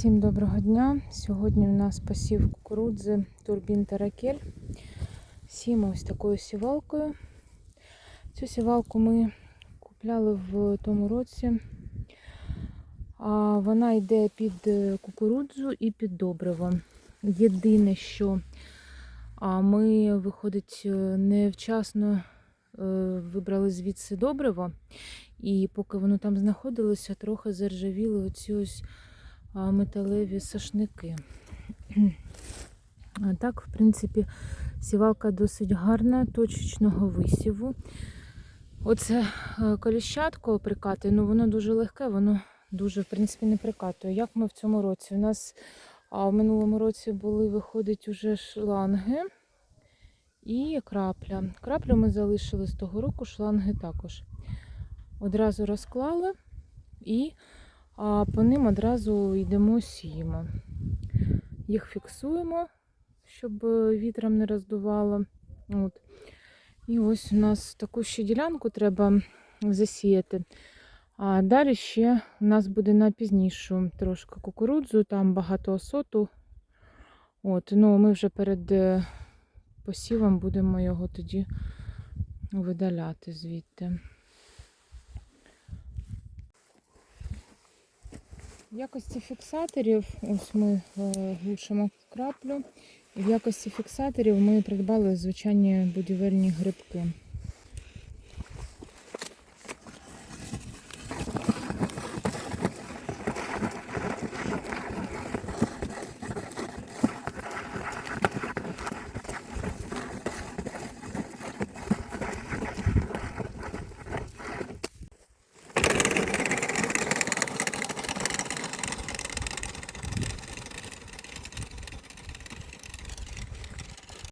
Всім доброго дня. Сьогодні у нас посів кукурудзи турбін Таракель. Сіємо ось такою сівалкою. Цю сівалку ми купляли в тому році. А Вона йде під кукурудзу і під добриво. Єдине, що ми, виходить, невчасно е, вибрали звідси добриво. І поки воно там знаходилося, трохи заржавіли оці ось металеві сашники. А так, в принципі, сівалка досить гарна, точечного висіву. Оце е, коліщатко прикати, ну воно дуже легке, воно дуже, в принципі, не прикатує. Як ми в цьому році? У нас а, в минулому році були, виходить, уже шланги і крапля. Краплю ми залишили з того року, шланги також. Одразу розклали і а по ним одразу йдемо сіємо. Їх фіксуємо, щоб вітром не роздувало. От. І ось у нас таку ще ділянку треба засіяти. А далі ще у нас буде на пізнішу трошки кукурудзу, там багато осоту. От, ну, ми вже перед е, посівом будемо його тоді видаляти звідти. В якості фіксаторів, ось ми е, глушимо краплю. В якості фіксаторів ми придбали звичайні будівельні грибки.